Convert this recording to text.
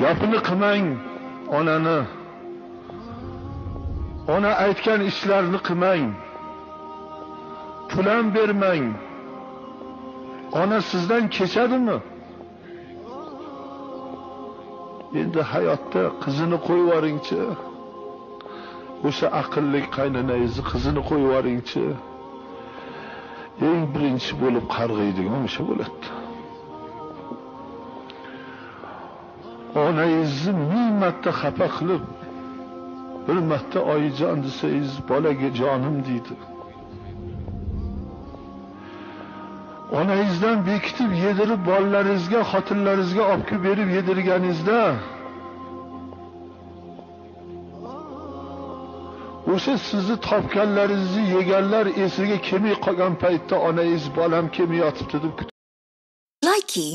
gapini qilmang onani. Ona aytgan ishlarni qilmang pul ham bermang. Ona sizdan kechadimi? Endi hayotda qizini qo'yib yuboringchi o'sha aqlli qaynonangizni qizini qo'yib yuboringchi eng birinchi bo'lib qarg'iydigan o'sha bo'ladi onangizni ming marta xafa qilib bir marta oyijon desangiz bolaga jonim deydi. Onangizdan bekitib yedirib bolalaringizga xotinlaringizga olib kelib berib yedirganingizda o'sha sizni topganlaringizni yeganlar esiga kelmay qolgan paytda onangiz bolam kelmayotibdi deb Likey